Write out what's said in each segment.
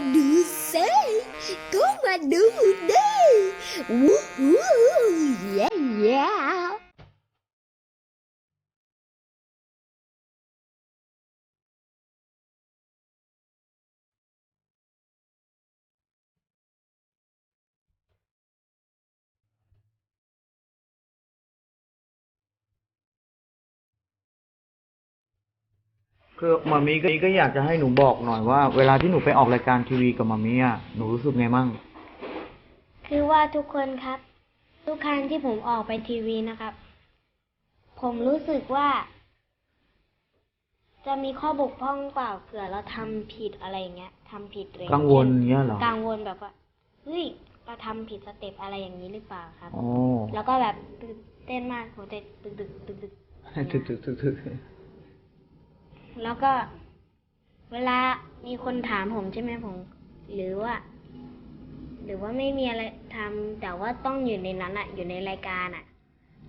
มาดูซิก็มาดูดิ คือมามีก็ก็อยากจะให้หนูบอกหน่อยว่า เวลาที่หนูไปออกรายการทีวีกับมามีอะหนูรู้สึกไงมั่ง คือว่าทุกคนครับ ทุกครั้งที่ผมออกไปทีวีนะครับ ผมรู้สึกว่า จะมีข้อบกพร่องเปล่าเผื่อเราทำผิดอะไรอย่างเงี้ยทำผิดเลยกังวลเงี้ยเหรอกังวลแบบว่าเฮ้ยเราทำผิดสเต็ปอะไรอย่างนี้หรือเปล่าครับโอ้แล้วก็แบบตื่นเต้นมากหัวใจตึกตึกตึกตึก ถึกถึกถึกถึก แล้วก็ เวลามีคนถามผมใช่ไหมผม หรือว่า หรือว่าไม่มีอะไรทำแต่ว่าต้องอยู่ในนั้นอะอยู่ในรายการอะ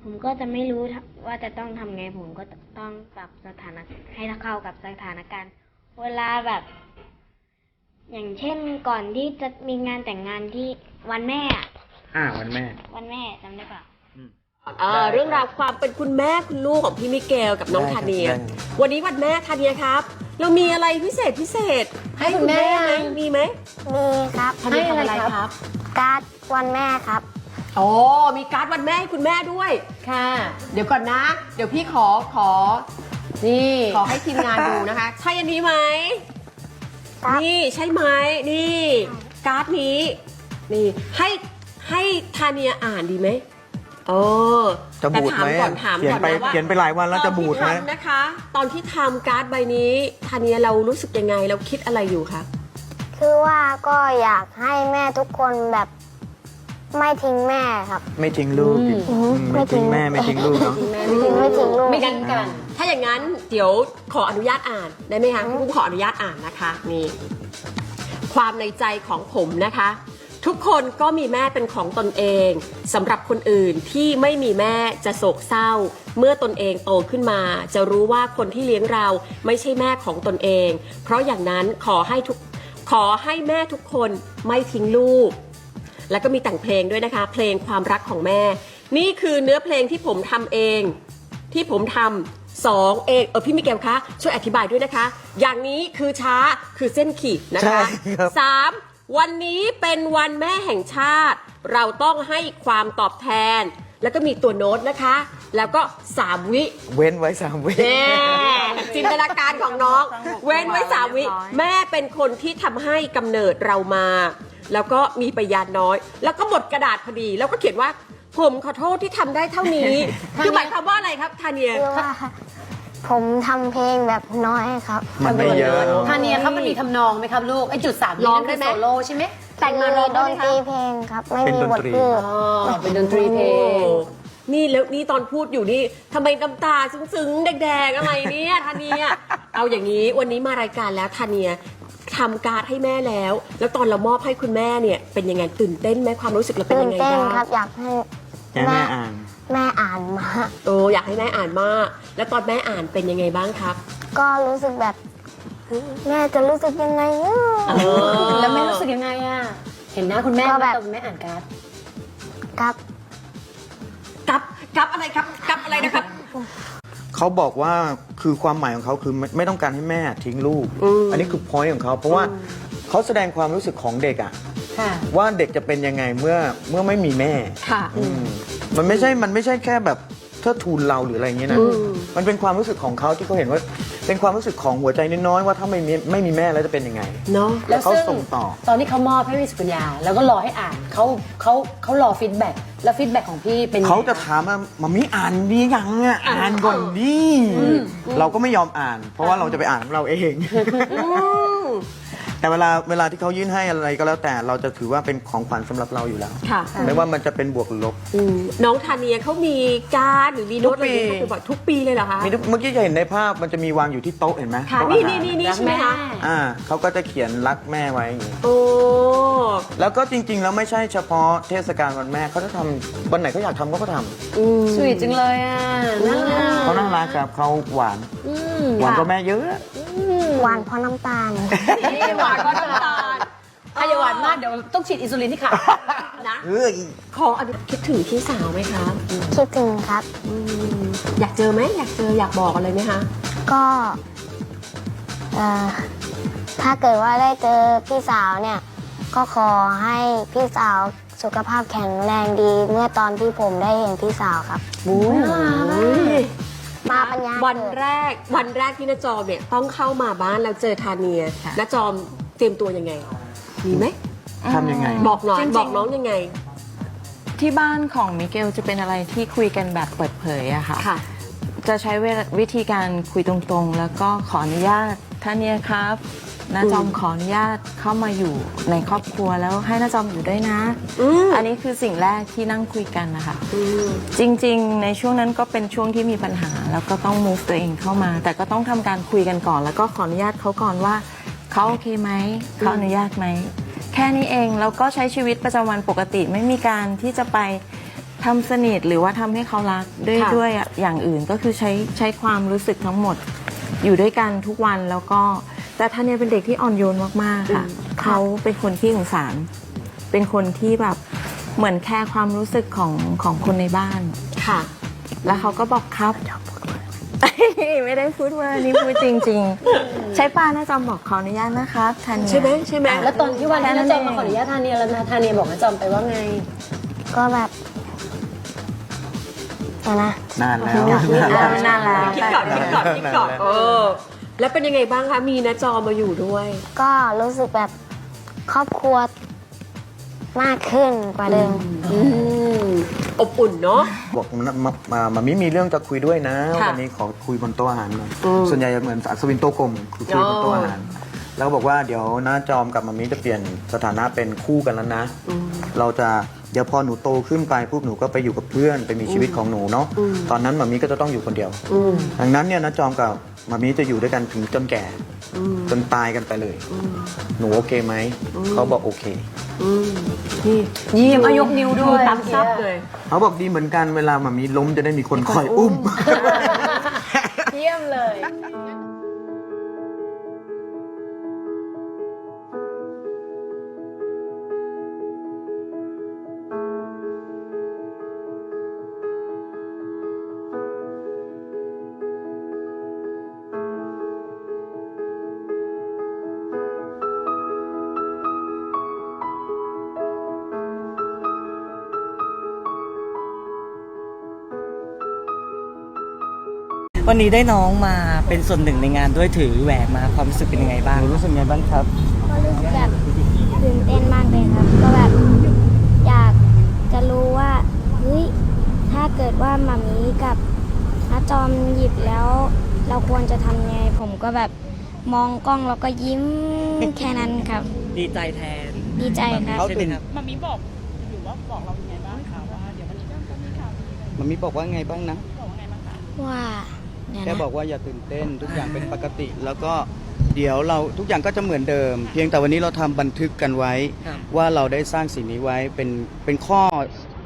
ผมก็จะไม่รู้ว่าจะต้องทำไง ผมก็ต้องปรับสถานะให้เข้ากับสถานการณ์ เวลาแบบ อย่างเช่นก่อนที่จะมีงานแต่งงานที่วันแม่อะอ่าวันแม่ วันแม่จำได้เปล่า เอ่อเรื่องราวความเป็นคุณแม่คุณลูกของพี่มิเกลกับน้องได้ทาเนียได้ วันนี้วันแม่ทาเนียครับ เรามีอะไรพิเศษพิเศษให้คุณแม่ไหมมีไหมมีครับทาเนียทำอะไรครับ การ์ดวันแม่ครับ โอ้มีการ์ดวันแม่ให้คุณแม่ด้วย ค่ะ เดี๋ยวก่อนนะ เดี๋ยวพี่ขอขอ นี่ ขอให้ทีมงานดูนะคะ ใช่อันนี้ไหม ครับ นี่ใช่ไหมนี่ การ์ดนี้ นี่ให้ให้ทาเนียอ่านดีไหม เออจะบูดไหมแต่ถามก่อนถามเขียก่นอนไปนะว่าเขียนไปหลายวันแล้วจะบูดไหมตอนที่ทำนะคะ ตอนที่ทำการ์ดใบนี้ทาเนียเรารู้สึกยังไงเราคิดอะไรอยู่คะคือว่าก็อยากให้แม่ทุกคนแบบไม่ทิ้งแม่ครับ ไม่ทิ้งลูกดิอืมอืมไม่ทิ้งแม่ไม่ทิ้งลูกเนาะไม่ทิ้งไม่ทิ้งลูก ไม่กันกัน ถ้าอย่างนั้นเดี๋ยวขออนุญาตอ่านได้ไหมคะพี่ปุ้มขออนุญาตอ่านนะคะนี่ความในใจของผมนะคะ ทุกคนก็มีแม่เป็นของตนเองสำหรับคนอื่นที่ไม่มีแม่จะโศกเศร้า เมื่อตนเองโตขึ้นมา จะรู้ว่าคนที่เลี้ยงเราไม่ใช่แม่ของตนเอง เพราะอย่างนั้นขอให้ทุกขอให้แม่ทุกคนไม่ทิ้งลูก แล้วก็มีแต่งเพลงด้วยนะคะ เพลงความรักของแม่ นี่คือเนื้อเพลงที่ผมทำเอง ที่ผมทำสองเองเออพี่มิเกลคะช่วยอธิบายด้วยนะคะ อย่างนี้คือช้าคือเส้นขีดนะคะใช่ครับสาม วันนี้เป็นวันแม่แห่งชาติ เราต้องให้ความตอบแทน แล้วก็มีตัวโน้ตนะคะ แล้วก็สามวิเว้นไว้สามวิ แน่จินตนาการของน้อง เว้นไว้สามวิแม่เป็นคนที่ทำให้กำเนิดเรามา แล้วก็มีปยานน้อย แล้วก็หมดกระดาษพอดี แล้วก็เขียนว่า ผมขอโทษที่ทำได้เท่านี้ คือหมายความว่าอะไรครับทาเนียคือว่า ผมทำเพลงแบบน้อยครับมันไม่เยอะ ทาเนียครับมันมีทำนองไหมครับลูกไอ้จุดสามร้องได้นั่นไหมคือโซโล่ใช่ไหมแต่งมาร้องดได้นไหมตคะรีเพลงครับ ไม่เป็นมีดนบทตรีพูดอ๋อเป็นดนตรีเพลง นี่แล้วนี่ตอนพูดอยู่นี่ทำไมน้ำตาซึ้งๆแดงๆอะไรเนี่ยทาเนียเอาอย่างนี้วันนี้มารายการแล้วทาเนียทำการดให้แม่แล้ว แล้วตอนเรามอบให้คุณแม่เนี่ยเป็นยังไงตื่นเต้นไหมความรู้สึกเราเป็นตื่ยันงไงเต้นบ้าง ครับอยากให้แค่แม่อ่าน แม่อ่านมา โอ้อยากให้แม่อ่านมาก แล้วตอนแม่อ่านเป็นยังไงบ้างครับ ก็รู้สึกแบบ แม่จะรู้สึกยังไงเนอะแล้วแม่รู้สึกยังไงอะ เห็นหน้าคุณแม่ก็ไหมแบบตอนคุณแม่อ่านการ์ดครับ กับกับอะไรครับกับอะไรนะครับ เขาบอกว่าคือความหมายของเขาคือไม่ไม่ต้องการให้แม่ทิ้งลูก อืม อันนี้คือพอยต์ของเขาเพราะว่าเขาแสดงความรู้สึกของเด็กอะค่ะ ว่าเด็กจะเป็นยังไงเมื่อเมื่อไม่มีแม่ค่ะ อืม มันไม่ใช่มันไม่ใช่แค่แบบเทิดทูนเราหรืออะไรอย่างเงี้ยนะอืมมันเป็นความรู้สึกของเขาที่เขาเห็นว่า เป็นความรู้สึกของหัวใจน้อยๆว่าถ้าไม่มีไม่มีแม่แล้วจะเป็นยังไง เนาะแล้วเขาซึ่ส่งต่อ ตอนที่เขามอบให้พี่สุกัญญาแล้วก็รอให้อ่านเขาเขาเขารอฟีดแบ็กแล้วฟีดแบ็กของพี่เป็นยังไงเขาจะถามว่ามามีอ่านดียังอะอ่านก่อนดิเราก็ไม่ยอมอ่าน เพราะว่าเราจะไปอ่านของเราเอง แต่เวลาเวลาที่เขายื่นให้อะไรก็แล้วแต่เราจะถือว่าเป็นของขวัญสำหรับเราอยู่แล้ว ค่ะ ไม่ว่ามันจะเป็นบวกหรือลบ อืมน้องทาเนียเขามีการดหรือมีโน้ตอะไรอย่างเงี้ยทุกปีเขาบ่อยทุกปีเลยเหรอคะ มีทุกเมื่อกี้จะเห็นในภาพมันจะมีวางอยู่ที่โต๊ะเห็นไหมค่ะ โต๊ะนี่อาหารนี่นี่นี่รักใช่ไหมแม่คะอ่าเขาก็จะเขียนรักแม่ไว้อย่างงี้ โอ้ แล้วก็จริงๆ แล้วไม่ใช่เฉพาะเทศกาลวันแม่เขาจะทำวันไหนเขาอยากทำเขาก็ทำอืม สวีทจังเลยอะน่ารักเขาน่ารักครับเขาหวานอืมหวานกว่าแม่เยอะ หวานเพราะน้ำตาล นี่หวานก็น้ำตาลอย่าหวานมากเดี๋ยวต้องฉีดอินซูลินที่ขานะเอ้ยขออนุญาตคิดถึงพี่สาวไหมคะคิดถึงครับ อืมอยากเจอไหมอยากเจออยากบอกอะไรไหมคะ ก็เอ่อถ้าเกิดว่าได้เจอพี่สาวเนี่ย ก็ขอให้พี่สาวสุขภาพแข็งแรงดี เมื่อตอนที่ผมได้เห็นพี่สาวครับมา ปัญญาวันเกิดแรกวันแรกที่น้าจอมเนี่ยต้องเข้ามาบ้านแล้วเจอทาเนียน้าจอมเตรียมตัวยังไง มีไหมทำยังไง บอกหน่อยจริงๆ บอกน้องยังไงที่บ้านของมิเกลจะเป็นอะไรที่คุยกันแบบเปิดเผยอะค่ะ ค่ะ จะใช้เวลาวิธีการคุยตรงๆ แล้วก็ขออนุญาตท่านเนี่ยครับ น้าจอมขออนุญาตเข้ามาอยู่ในครอบครัวแล้วให้น้าจอมอยู่ด้วยนะ อืมอันนี้คือสิ่งแรกที่นั่งคุยกันนะคะ อืมจริงๆ ในช่วงนั้นก็เป็นช่วงที่มีปัญหา แล้วก็ต้อง move ตัวเองเข้ามา แต่ก็ต้องทำการคุยกันก่อน แล้วก็ขออนุญาตเขาก่อนว่าเขาโอเคไหมเขาอนุญาตไหม แค่นี้เองแล้วก็ใช้ชีวิตประจำวันปกติไม่มีการที่จะไปทำสนิทหรือว่าทำให้เขารักด้วยค่ะ ด้วยอย่างอื่นก็คือใช้ใช้ความรู้สึกทั้งหมด อยู่ด้วยกันทุกวันแล้วก็ แต่ท่านเนี่ยเป็นเด็กที่อ่อนโยนมากๆค่ะ เขาเป็นคนที่สงสาร เป็นคนที่แบบเหมือนแค่ความรู้สึกของของคนในบ้านค่ะ แล้วเขาก็บอกครับ ไม่ได้พูดว่านี่พูดจริง ๆ ใช้ปลาน่าจอมบอกขออนุญาตนะครับทันใช่ไหมใช่ไหมแล้วตอนที่วันที่น้าจอมมาขออนุญาตทาเนียแล้วนะทาเนียบอกน้าจอมไปว่าไง ก็แบบเดี๋ยวนะนานแล้วอ่ามันนานแล้ว คิดก่อนคิดก่อนคิดก่อนเออ แล้วเป็นยังไงบ้างคะ มีน้าจอมาอยู่ด้วย ก็รู้สึกแบบครอบครัวมากขึ้นกว่าเดิม อืมอบอุ่นเนาะ บอกมามามามามิมีเรื่องจะคุยด้วยนะ ค่ะวันนี้ขอคุยบนโต๊ะอาหารหน่อยอืมส่วนใหญ่จะเหมือนอัศวินโต๊ะกลมคุยคุยบนโต๊ะอ๋อออาหาร แล้วก็บอกว่าเดี๋ยวน้าจอมกับมามิจะเปลี่ยนสถานะเป็นคู่กันแล้วนะ เราจะ เดี๋ยวพอหนูโตขึ้นไปปุ๊บหนูก็ไปอยู่กับเพื่อนไปมีชีวิตของหนูเนาะตอนนั้นมามิก็จะต้องอยู่คนเดียวอืมดังนั้นเนี่ยน้าจอมกับมามิจะอยู่ด้วยกันถึงจนแก่จนตายกันไปเลย หนูโอเคไหมเขาบอกโอเคอืมนี่เยี่ยมเอายกนิ้วด้วย ตามซับเลย เขาบอกดีเหมือนกันเวลามามิล้มจะได้มีคนคอยอุ้ม วันนี้ได้น้องมาเป็นส่วนหนึ่งในงานด้วยถือแหวนมาความรู้สึกเป็นยังไงบ้าง รู้สึกไงบ้างครับ ก็รู้สึกแบบตื่นเต้นมากเลยครับ ก็แบบอยากจะรู้ว่าเฮ้ยถ้าเกิดว่ามามีกับอาจอมหยิบแล้ว เราควรจะทำไง ผมก็แบบมองกล้องแล้วก็ยิ้มแค่นั้นครับ ดีใจแทนดีใจครับ เขาใช่ไหมตื่น ครับมามีบอกหรือว่าบอกเรายังไงบ้างคะว่าเดี๋ยววันนี้ก็จะมีข่าวดีอะไรมันมีบอกว่าไงบ้างนะบอกว่าไงบ้างคะว่าเดี๋ยว แค่นะบอกว่าอย่าตื่นเต้นทุกอย่างเป็นปกติ แล้วก็เดี๋ยวเราทุกอย่างก็จะเหมือนเดิม เพียงแต่วันนี้เราทำบันทึกกันไว้ครับว่าเราได้สร้างสิ่งนี้ไว้เป็นเป็นข้อ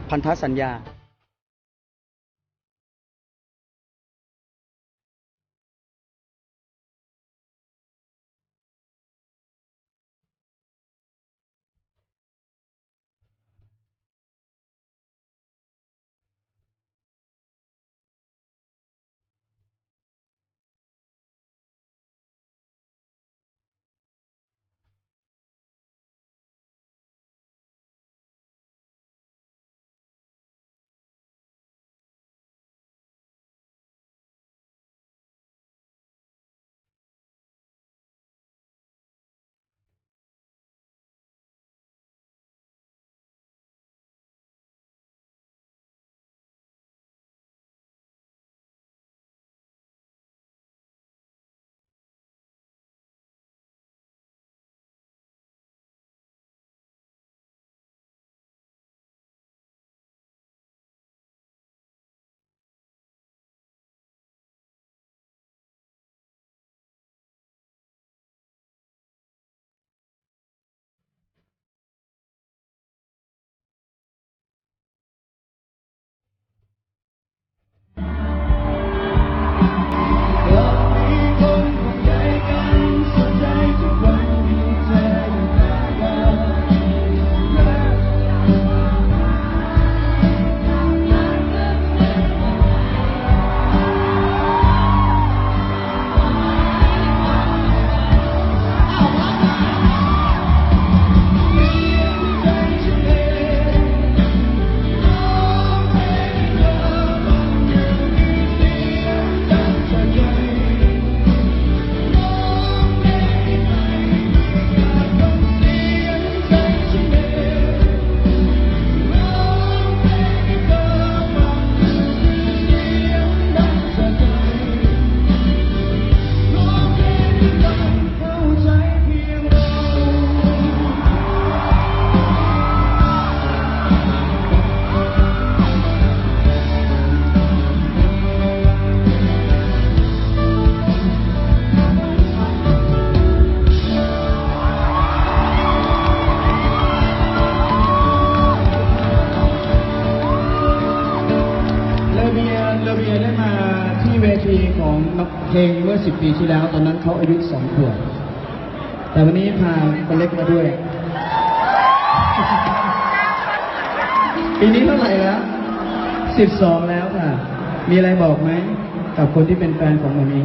พันธสัญญา เพลงเมื่อ 10 ปีที่แล้ว ตอนนั้นเขาอายุสองขวบแต่วันนี้พาคนเล็กมาด้วย ปีนี้เท่าไหร่แล้ว 12 แล้วค่ะ มีอะไรบอกไหม กับคนที่เป็นแฟนของหมามี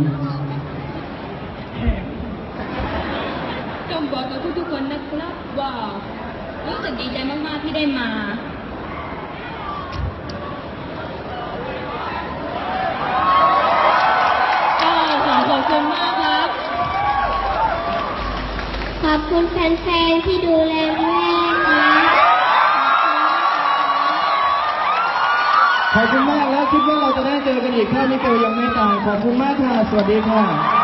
ต้องบอกกับทุกๆคนนะครับว่ารู้สึกดีใจมากๆที่ได้มา ก็ ขอบคุณมากครับ ขอบคุณแฟนๆที่ดูแลแม่ครับขอบคุณมากแล้วคิดว่าเราจะได้เจอกันอีกถ้ามิเกลยังไม่ตายขอบคุณมากค่ะ สวัสดีค่ะ